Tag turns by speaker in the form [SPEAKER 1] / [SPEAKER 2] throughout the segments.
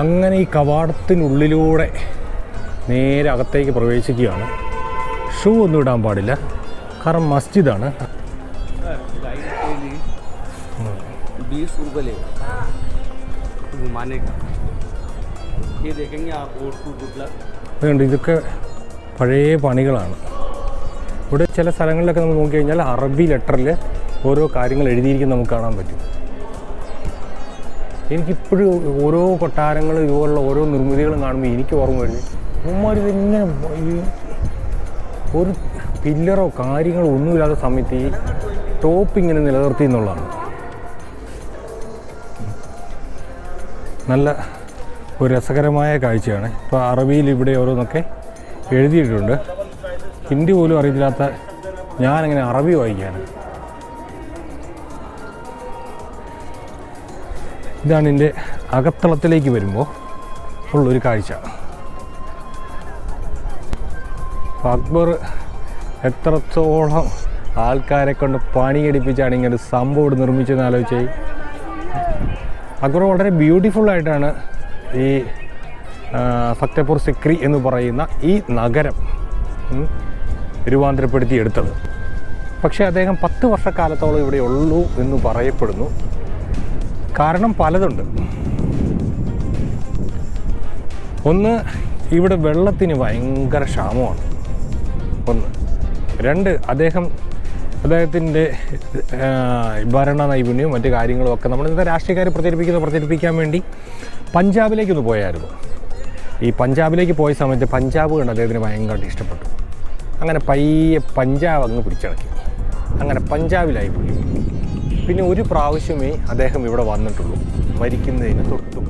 [SPEAKER 1] അങ്ങനെ ഈ കവാടത്തിനുള്ളിലൂടെ നേരെ അകത്തേക്ക് പ്രവേശിക്കുകയാണ്. ഷൂ ഒന്നും ഇടാൻ പാടില്ല. കാരണം മസ്ജിദാണ്. വേണ്ട ഇതൊക്കെ പഴയ പണികളാണ്. ഇവിടെ ചില സ്ഥലങ്ങളിലൊക്കെ നമ്മൾ നോക്കിക്കഴിഞ്ഞാൽ അറബി ലെറ്ററിൽ ഓരോ കാര്യങ്ങൾ എഴുതിയിരിക്കുന്നത് നമുക്ക് കാണാൻ പറ്റും. എനിക്കിപ്പോഴും ഓരോ കൊട്ടാരങ്ങളും ഇതുപോലുള്ള ഓരോ നിർമ്മിതികളും കാണുമ്പോൾ എനിക്ക് ഓർമ്മ വരുന്നത് ഉമ്മാർ ഇതെങ്ങനെ ഒരു പില്ലറോ കാര്യങ്ങളോ ഒന്നുമില്ലാത്ത സമയത്ത് ഈ ടോപ്പ് ഇങ്ങനെ നിലനിർത്തി എന്നുള്ളതാണ്. നല്ല ഒരു രസകരമായ കാഴ്ചയാണ്. ഇപ്പോൾ അറബിയിൽ ഇവിടെ ഓരോന്നൊക്കെ എഴുതിയിട്ടുണ്ട്. ഹിന്ദി പോലും അറിയില്ലാത്ത ഞാനങ്ങനെ അറബി വായിക്കാണ് ഇതാണ് എന്റെ അകത്തളത്തിലേക്ക് വരുമ്പോൾ ഉള്ളൊരു കാഴ്ച. അക്ബർ എത്രത്തോളം ആൾക്കാരെ കൊണ്ട് പണിയെടുപ്പിച്ചാണ് ഇങ്ങനെ സംഭവം ഇവിടെ നിർമ്മിച്ചതെന്ന് ആലോചിച്ച്. അക്ബർ വളരെ ബ്യൂട്ടിഫുൾ ആയിട്ടാണ് ഈ ഫത്തേപൂർ സിക്രി എന്ന് പറയുന്ന ഈ നഗരം രൂപാന്തരപ്പെടുത്തി എടുത്തത് പക്ഷേ അദ്ദേഹം പത്ത് വർഷക്കാലത്തോളം ഇവിടെ ഉള്ളൂ എന്ന് പറയപ്പെടുന്നു. കാരണം പലതുണ്ട്. ഒന്ന് ഇവിടെ വെള്ളത്തിന് ഭയങ്കര ക്ഷാമമാണ്. ഒന്ന്. രണ്ട് അദ്ദേഹം അദ്ദേഹത്തിന്റെ ഭരണ നൈപുണ്യവും മറ്റു കാര്യങ്ങളും ഒക്കെ നമ്മൾ ഇന്നത്തെ രാഷ്ട്രീയക്കാർ പ്രചരിപ്പിക്കുന്നത് പ്രചരിപ്പിക്കാൻ വേണ്ടി പഞ്ചാബിലേക്കൊന്ന് പോയായിരുന്നു. ഈ പഞ്ചാബിലേക്ക് പോയ സമയത്ത് പഞ്ചാബ് കണ്ട് അദ്ദേഹത്തിന് ഭയങ്കരമായിട്ട് ഇഷ്ടപ്പെട്ടു. അങ്ങനെ പയ്യെ പഞ്ചാബ് അങ്ങ് പിടിച്ചടക്കി. അങ്ങനെ പഞ്ചാബിലായി പുള്ളി പിന്നെ ഒരു പ്രാവശ്യമേ അദ്ദേഹം ഇവിടെ വന്നിട്ടുള്ളൂ. മരിക്കുന്നതിന് തൊട്ടു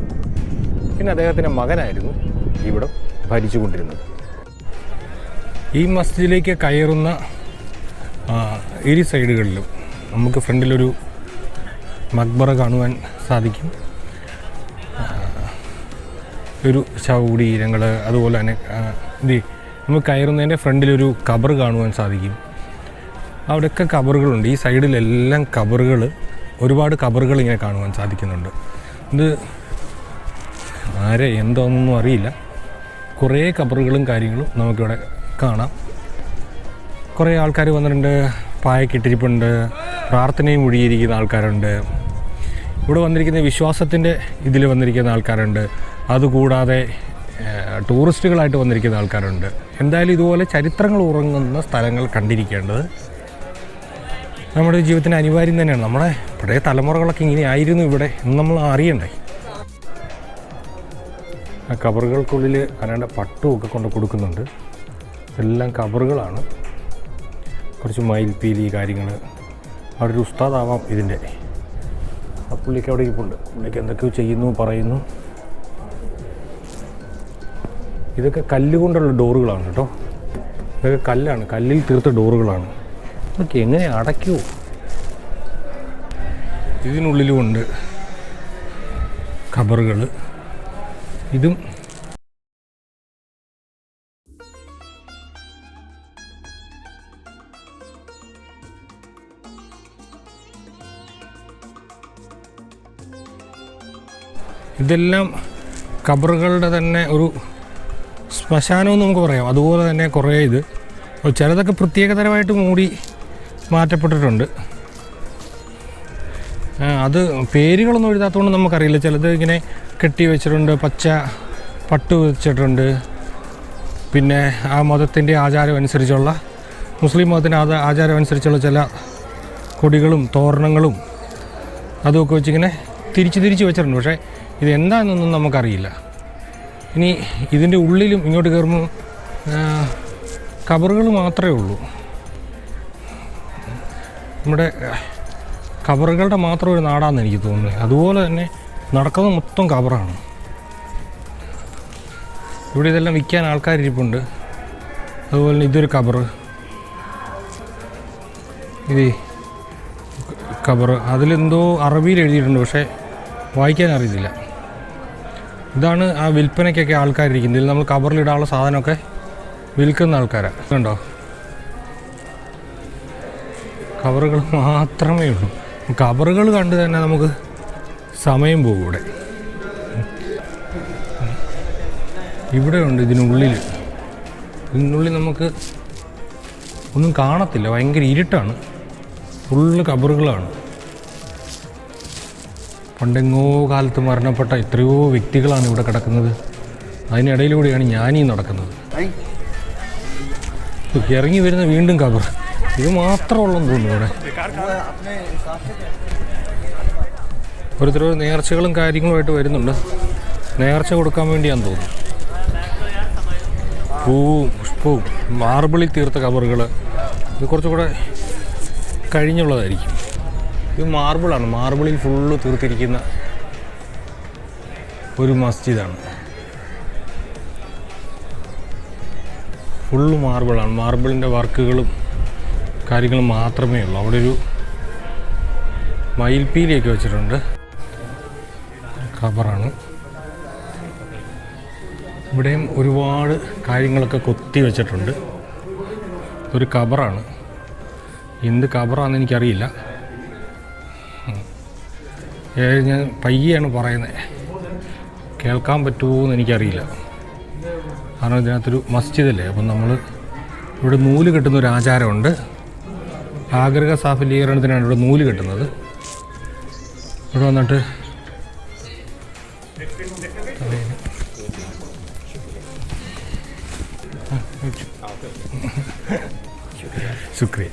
[SPEAKER 1] പിന്നെ അദ്ദേഹത്തിന്റെ മകനായിരുന്നു ഇവിടെ ഭരിച്ചുകൊണ്ടിരുന്നത്. ഈ മസ്ജിദിലേക്ക് കയറുന്ന ഇരു സൈഡുകളിലും നമുക്ക് ഫ്രണ്ടിലൊരു മക്ബറ കാണുവാൻ സാധിക്കും. ഒരു ശവകുടീരങ്ങൾ അതുപോലെ തന്നെ ഇത് നമുക്ക് കയറുന്നതിന്റെ ഫ്രണ്ടിലൊരു കബർ കാണുവാൻ സാധിക്കും. അവിടെയൊക്കെ കബറുകളുണ്ട്. ഈ സൈഡിലെല്ലാം കബറുകൾ ഒരുപാട് കബറുകൾ ഇങ്ങനെ കാണുവാൻ സാധിക്കുന്നുണ്ട്. ഇത് ആരെ എന്തോന്നൊന്നും അറിയില്ല. കുറേ കബറുകളും കാര്യങ്ങളും നമുക്കിവിടെ കാണാം. കുറേ ആൾക്കാർ വന്നിട്ടുണ്ട് പായക്കിട്ടിരിപ്പുണ്ട് പ്രാർത്ഥനയും ഒഴുകിയിരിക്കുന്ന ആൾക്കാരുണ്ട്. ഇവിടെ വന്നിരിക്കുന്ന വിശ്വാസത്തിന്റെ ഇതിൽ വന്നിരിക്കുന്ന ആൾക്കാരുണ്ട്. അതുകൂടാതെ ടൂറിസ്റ്റുകളായിട്ട് വന്നിരിക്കുന്ന ആൾക്കാരുണ്ട്. എന്തായാലും ഇതുപോലെ ചരിത്രങ്ങൾ ഉറങ്ങുന്ന സ്ഥലങ്ങൾ കണ്ടിരിക്കേണ്ടത് നമ്മുടെ ജീവിതത്തിന് അനിവാര്യം തന്നെയാണ്. നമ്മുടെ പഴയ തലമുറകളൊക്കെ ഇങ്ങനെ ആയിരുന്നു ഇവിടെ. എന്ന് നമ്മൾ അറിയണ്ടേ? ആ കബറുകൾക്കുള്ളിൽ അനാണ്ട് പട്ടുമൊക്കെ കൊണ്ട് കൊടുക്കുന്നുണ്ട്. എല്ലാം കബറുകളാണ് കുറച്ച് മയിൽപ്പീലി കാര്യങ്ങൾ അവിടെ ഒരു ഉസ്താദാവാം ഇതിന്റെ. ആ പുള്ളിക്ക് അവിടെ ഇരിപ്പുണ്ട്. പുള്ളിക്ക് എന്തൊക്കെയോ ചെയ്യുന്നു പറയുന്നു. ഇതൊക്കെ കല്ലുകൊണ്ടുള്ള ഡോറുകളാണ് കേട്ടോ. ഇതൊക്കെ കല്ലാണ്. കല്ലിൽ തീർത്ത ഡോറുകളാണ്. ഇതൊക്കെ എങ്ങനെ അടയ്ക്കുമോ ഇതിനുള്ളിലുമുണ്ട് ഖബറുകൾ ഇതും ഇതെല്ലാം ഖബറുകളുടെ തന്നെ ഒരു ശ്മശാനമെന്ന് നമുക്ക് പറയാം. അതുപോലെ തന്നെ കുറേ ഇത്. ചിലതൊക്കെ പ്രത്യേകതരമായിട്ട് മൂടി മാറ്റപ്പെട്ടിട്ടുണ്ട്. അത് പേരുകളൊന്നും എഴുതാത്തതുകൊണ്ട് നമുക്കറിയില്ല. ചിലത് ഇങ്ങനെ കെട്ടി വെച്ചിട്ടുണ്ട് പച്ച പട്ടു വെച്ചിട്ടുണ്ട്. പിന്നെ ആ മതത്തിന്റെ ആചാരം അനുസരിച്ചുള്ള മുസ്ലിം മതത്തിന്റെ ആചാ ആചാരം അനുസരിച്ചുള്ള ചില കൊടികളും തോരണങ്ങളും അതുമൊക്കെ വെച്ചിങ്ങനെ തിരിച്ച് തിരിച്ച് വെച്ചിട്ടുണ്ട്. പക്ഷേ ഇത് എന്താണെന്നൊന്നും നമുക്കറിയില്ല. ഇനി ഇതിന്റെ ഉള്ളിലും ഇങ്ങോട്ട് കയറുമ്പോൾ കബറുകൾ മാത്രമേ ഉള്ളൂ. നമ്മുടെ കബറുകളുടെ മാത്രം ഒരു നാടാണെന്ന് എനിക്ക് തോന്നുന്നത് അതുപോലെ തന്നെ നടക്കുന്നത് മൊത്തം കബറാണ് ഇവിടെ ഇതെല്ലാം വിൽക്കാൻ ആൾക്കാരിരിപ്പുണ്ട്. അതുപോലെ തന്നെ ഇതൊരു കബറ് ഇത് കബറ് അതിലെന്തോ അറബിയിൽ എഴുതിയിട്ടുണ്ട് പക്ഷേ വായിക്കാൻ അറിയത്തില്ല. ഇതാണ് ആ വിൽപ്പനയ്ക്കൊക്കെ ആൾക്കാരിരിക്കുന്നത്. ഇതിൽ നമ്മൾ കബറിലിടാനുള്ള സാധനമൊക്കെ വിൽക്കുന്ന ആൾക്കാരാണ് കണ്ടോ കവറുകൾ മാത്രമേ ഉള്ളൂ. കവറുകൾ കണ്ട് തന്നെ നമുക്ക് സമയം പോകൂടെ ഇവിടെ. ഉണ്ട് ഇതിനുള്ളിൽ ഇതിനുള്ളിൽ നമുക്ക് ഒന്നും കാണത്തില്ല. ഭയങ്കര ഇരുട്ടാണ്. ഫുള്ള് കബറുകളാണ് പണ്ടെങ്ങോ കാലത്ത് മരണപ്പെട്ട എത്രയോ വ്യക്തികളാണ് ഇവിടെ കിടക്കുന്നത്. അതിനിടയിലൂടെയാണ് ഞാനീ നടക്കുന്നത്. ഇറങ്ങി വരുന്ന വീണ്ടും കബർ ഇത് മാത്രമുള്ളെന്ന് തോന്നുന്നു ഇവിടെ ഓരോരുത്തരോ നേർച്ചകളും കാര്യങ്ങളുമായിട്ട് വരുന്നുണ്ട്. നേർച്ച കൊടുക്കാൻ വേണ്ടിയാന്ന് തോന്നുന്നു. പൂവും പുഷ്പവും മാർബിളിൽ തീർത്ത കവറുകൾ ഇത് കുറച്ചുകൂടെ കഴിഞ്ഞുള്ളതായിരിക്കും. ഇത് മാർബിളാണ്. മാർബിളിൽ ഫുള്ള് തീർത്തിരിക്കുന്ന ഒരു മസ്ജിദാണ്. ഫുള്ള് മാർബിളാണ്. മാർബിളിന്റെ വർക്കുകളും കാര്യങ്ങളും മാത്രമേ ഉള്ളൂ. അവിടെ ഒരു മയിൽപ്പീലിയൊക്കെ വെച്ചിട്ടുണ്ട്. ഖബറാണ് ഇവിടെയും ഒരുപാട് കാര്യങ്ങളൊക്കെ കൊത്തി വെച്ചിട്ടുണ്ട്. ഒരു കബറാണ് എന്ത് കബറാണെന്ന് എനിക്കറിയില്ല. ഞാൻ പയ്യാണ് പറയുന്നത് കേൾക്കാൻ പറ്റുമോ എന്ന് എനിക്കറിയില്ല. കാരണം ഇതിനകത്തൊരു മസ്ജിദല്ലേ? അപ്പം നമ്മൾ ഇവിടെ നൂൽ കെട്ടുന്ന ഒരു ആചാരമുണ്ട്. ആഗ്രഹ സാഫല്യീകരണത്തിനാണ് ഇവിടെ നൂല് കെട്ടുന്നത് ഇവിടെ വന്നിട്ട് ശുക്രിയ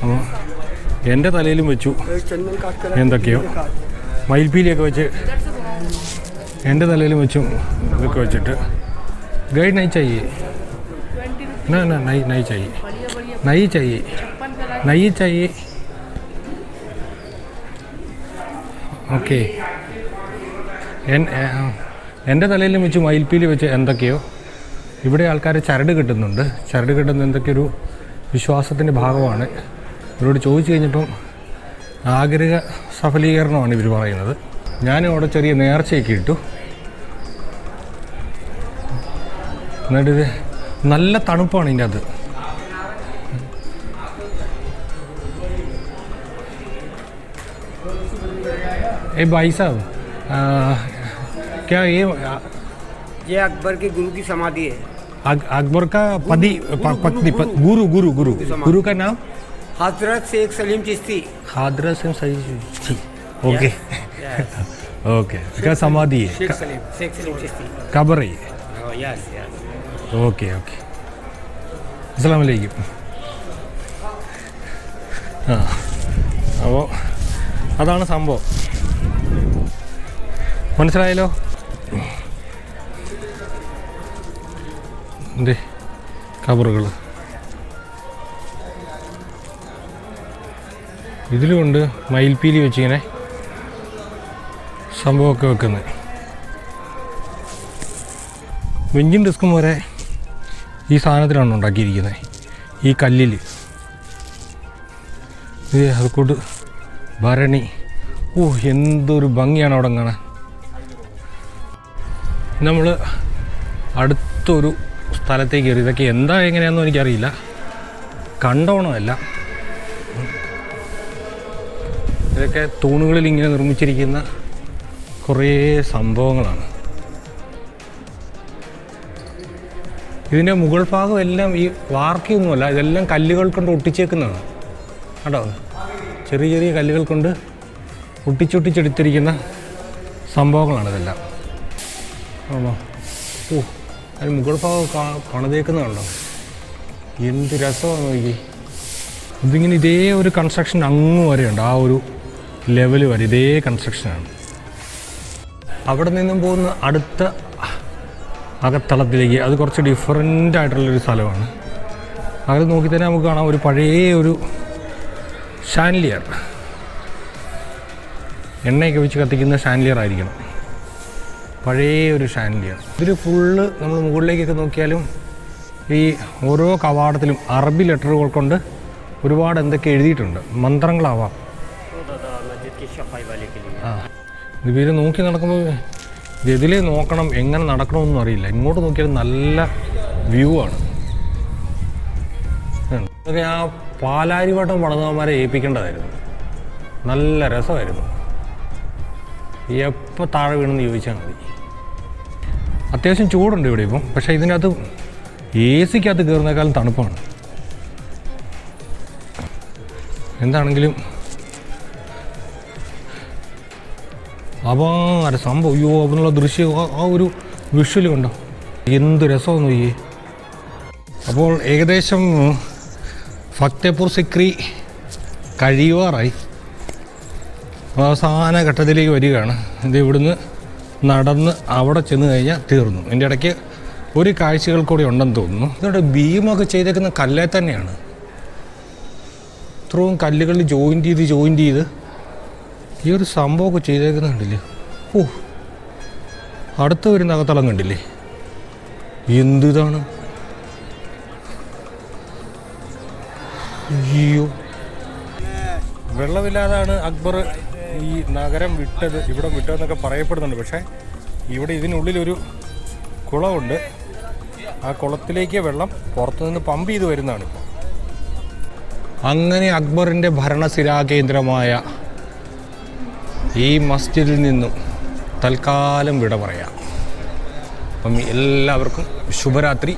[SPEAKER 1] അപ്പോൾ എൻ്റെ തലയിലും വെച്ചു എന്തൊക്കെയോ മയിൽപ്പീലിയൊക്കെ വെച്ച് എൻ്റെ തലയിലും വെച്ചും ഇതൊക്കെ വെച്ചിട്ട് ഗൈഡ് നൈ चाहिए ना ना नहीं नहीं चाहिए नहीं चाहिए नहीं चाहिए ഓക്കെ എൻ്റെ തലയിലും വെച്ച് മയിൽപ്പീലി വെച്ച് എന്തൊക്കെയോ ഇവിടെ ആൾക്കാർ ചരട് കിട്ടുന്നുണ്ട് ചരട് കിട്ടുന്ന എന്തൊക്കെയൊരു വിശ്വാസത്തിൻ്റെ ഭാഗമാണ് ഇവരോട് ചോദിച്ചു കഴിഞ്ഞപ്പം ആഗ്രഹ സഫലീകരണമാണ് ഇവർ പറയുന്നത് ഞാനും അവിടെ ചെറിയ നേർച്ചയൊക്കെ ഇട്ടു എന്നിട്ട് ഇത് നല്ല തണുപ്പാണ് ഇതിൻ്റെ അത് ए भाई साहब आ, क्या ये आ,
[SPEAKER 2] ये अकबर के गुरु की समाधि है
[SPEAKER 1] अक, अकबर का पति प- पत्नी प- गुरु गुरु गुरु गुरु का नाम
[SPEAKER 2] हजरत शेख सलीम चिश्ती
[SPEAKER 1] हादरा सिंह सही जी ओके ओके क्या समाधि है
[SPEAKER 2] शेख सलीम शेख सलीम चिश्ती
[SPEAKER 1] कबर है ये
[SPEAKER 2] यस यस
[SPEAKER 1] ഓക്കെ ഓക്കെ അസ്സാം വലൈക്കും ആ അപ്പോൾ അതാണ് സംഭവം മനസ്സിലായല്ലോ? എന്റെ കബറുകൾ. ഇതിലുമുണ്ട് മയിൽപ്പീലി വെച്ചിങ്ങനെ സംഭവമൊക്കെ വെക്കുന്നത് വെഞ്ചിൻ ഡിസ്കും വരെ ഈ സാധനത്തിലാണ് ഉണ്ടാക്കിയിരിക്കുന്നത് ഈ കല്ലിൽ ഇത് അതുകൊണ്ട് ഭരണി. ഓ എന്തൊരു ഭംഗിയാണ് അവിടെ കാണാൻ. നമ്മൾ അടുത്തൊരു സ്ഥലത്തേക്ക് കയറി. ഇതൊക്കെ എന്താ എങ്ങനെയാണെന്നും എനിക്കറിയില്ല. കണ്ടോണമല്ല. ഇതൊക്കെ തൂണുകളിൽ ഇങ്ങനെ നിർമ്മിച്ചിരിക്കുന്ന കുറേ സംഭവങ്ങളാണ്. ഇതിന്റെ മുകൾ ഭാഗം എല്ലാം ഈ വാർക്കിയൊന്നുമല്ല ഇതെല്ലാം കല്ലുകൾ കൊണ്ട് ഒട്ടിച്ചേക്കുന്നതാണ്. കേട്ടോ ചെറിയ ചെറിയ കല്ലുകൾ കൊണ്ട് ഒട്ടിച്ചൊട്ടിച്ചെടുത്തിരിക്കുന്ന സംഭവങ്ങളാണ് ഇതെല്ലാം. ആണോ? ഓ അതിന് മുകൾ ഭാഗം പണിതേക്കുന്നതുണ്ടോ എന്ത് രസമാണ് നോക്കി ഇതിങ്ങനെ ഇതേ ഒരു കൺസ്ട്രക്ഷൻ അങ്ങ് വരെയുണ്ട്. ആ ഒരു ലെവൽ വരെ ഇതേ കൺസ്ട്രക്ഷനാണ് അവിടെ നിന്നും പോകുന്ന അടുത്ത അകത്തളത്തിലേക്ക് അത് കുറച്ച് ഡിഫറെന്റ് ആയിട്ടുള്ളൊരു സ്ഥലമാണ്. അത് നോക്കി തന്നെ നമുക്ക് കാണാം. ഒരു പഴയ ഒരു ഷാൻലിയർ എണ്ണയൊക്കെ വെച്ച് കത്തിക്കുന്ന ഷാൻലിയർ ആയിരിക്കണം. പഴയ ഒരു ഷാൻലിയർ ഇതിൽ ഫുള്ള് നമ്മൾ മുകളിലേക്കൊക്കെ നോക്കിയാലും ഈ ഓരോ കവാടത്തിലും അറബി ലെറ്ററുകൾ കൊണ്ട് ഒരുപാട് എന്തൊക്കെ എഴുതിയിട്ടുണ്ട്. മന്ത്രങ്ങളാവാം. ഇവർ നോക്കി നടക്കുമ്പോൾ ഇതിലെ നോക്കണം എങ്ങനെ നടക്കണമെന്നും അറിയില്ല. ഇങ്ങോട്ട് നോക്കിയാൽ നല്ല വ്യൂ ആണ്. ആ പാലാരിവട്ടം പണിതവന്മാരെ ഏൽപ്പിക്കേണ്ടതായിരുന്നു. നല്ല രസമായിരുന്നു. എപ്പോൾ താഴെ വീണെന്ന് ചോദിച്ചാൽ മതി. അത്യാവശ്യം ചൂടുണ്ട് ഇവിടെ ഇപ്പം. പക്ഷേ ഇതിനകത്ത് എ സിക്കകത്ത് കയറുന്നേക്കാളും തണുപ്പാണ്. എന്താണെങ്കിലും അപാര സംഭവം. അയ്യോ അതിനുള്ള ദൃശ്യം ആ- ഒരു വിഷ്വൽ കണ്ടോ? എന്ത് രസമെന്ന് ഈ അപ്പോൾ ഏകദേശം ഫത്തേപൂർ സിക്രി കഴിയുവാറായി. അവസാന ഘട്ടത്തിലേക്ക് വരികയാണ്. ഇത് ഇവിടുന്ന് നടന്ന് അവിടെ ചെന്ന് കഴിഞ്ഞാൽ തീർന്നു. ഇതിന്റെ ഇടയ്ക്ക് ഒരു കാഴ്ചകൾ കൂടി ഉണ്ടെന്ന് തോന്നുന്നു. ഇതോടെ ബീമൊക്കെ ചെയ്തേക്കുന്ന കല്ലേ തന്നെയാണ്. ഇത്രയും കല്ലുകളിൽ ജോയിൻ ചെയ്ത് ജോയിൻ ചെയ്ത് ഈ ഒരു സംഭവമൊക്കെ ചെയ്തേക്കുന്ന കണ്ടില്ലേ? ഓ അടുത്ത് വരുന്ന അകത്തളം കണ്ടില്ലേ? എന്തിതാണ്? അയ്യോ. വെള്ളമില്ലാതാണ് അക്ബർ ഈ നഗരം വിട്ടത് ഇവിടെ വിട്ടതെന്നൊക്കെ പറയപ്പെടുന്നുണ്ട്. പക്ഷേ ഇവിടെ ഇതിനുള്ളിലൊരു കുളമുണ്ട്. ആ കുളത്തിലേക്ക് വെള്ളം പുറത്തുനിന്ന് പമ്പ് ചെയ്ത് വരുന്നതാണ് ഇപ്പോൾ അങ്ങനെ അക്ബറിന്റെ ഭരണസിരാകേന്ദ്രമായ ഈ മസ്ജിദിൽ നിന്നും തൽക്കാലം വിട പറയാം. അപ്പം എല്ലാവർക്കും ശുഭരാത്രി.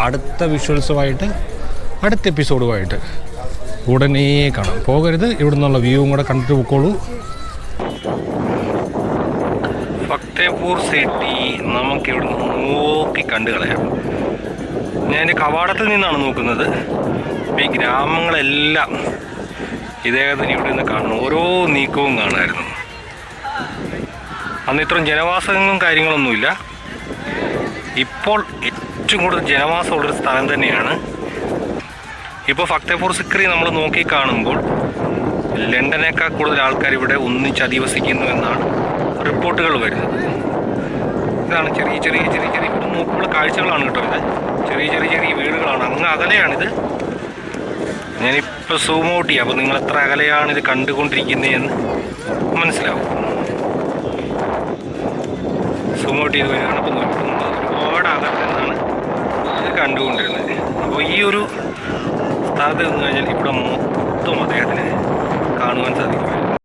[SPEAKER 1] അടുത്ത വിഷ്വൽസുമായിട്ട് അടുത്ത എപ്പിസോഡുമായിട്ട് ഉടനെ കാണാം. പോകരുത്. ഇവിടെ നിന്നുള്ള വ്യൂവും കൂടെ കണ്ടിട്ട് പൊക്കോളൂ. ഫത്തേപൂർ സിറ്റി നമുക്ക് ഇവിടെ നോക്കി കണ്ടു കളയാം. ഞാൻ കവാടത്തിൽ നിന്നാണ് നോക്കുന്നത്. ഈ ഗ്രാമങ്ങളെല്ലാം ഇദ്ദേഹത്തിന് ഇവിടെ നിന്ന് കാണുന്നു ഓരോ നീക്കവും കാണായിരുന്നു. അന്ന് ഇത്രയും ജനവാസങ്ങളും കാര്യങ്ങളൊന്നുമില്ല. ഇപ്പോൾ ഏറ്റവും കൂടുതൽ ജനവാസമുള്ളൊരു സ്ഥലം തന്നെയാണ് ഇപ്പോൾ ഫക്തപൂർ സിക്രി നമ്മൾ നോക്കി കാണുമ്പോൾ ലണ്ടനേക്കാൾ കൂടുതൽ ആൾക്കാർ ഇവിടെ ഒന്നിച്ച് അധിവസിക്കുന്നു എന്നാണ് റിപ്പോർട്ടുകൾ വരുന്നത്. ഇതാണ് ചെറിയ ചെറിയ ചെറിയ ചെറിയ ഇവിടെ നോക്കുമ്പോൾ കാഴ്ചകളാണ് കേട്ടോ ഇത്. ചെറിയ ചെറിയ ചെറിയ വീടുകളാണ്. അങ്ങ് അകലെയാണിത്. ഞാനിപ്പോൾ സൂം ഔട്ട് ചെയ്യാം. അപ്പോൾ നിങ്ങൾ എത്ര അകലെയാണ് ഇത് കണ്ടുകൊണ്ടിരിക്കുന്നതെന്ന് മനസ്സിലാവും. സൂം ഔട്ട് ചെയ്ത് വരികയാണ്. അപ്പോൾ ഒരുപാട് അകലെന്നാണ് ഇത് കണ്ടുകൊണ്ടിരുന്നത്. അപ്പോൾ ഈ ഒരു സ്ഥലത്ത് നിന്ന് കഴിഞ്ഞാൽ ഇവിടെ മൊത്തം അദ്ദേഹത്തിന് കാണുവാൻ സാധിക്കും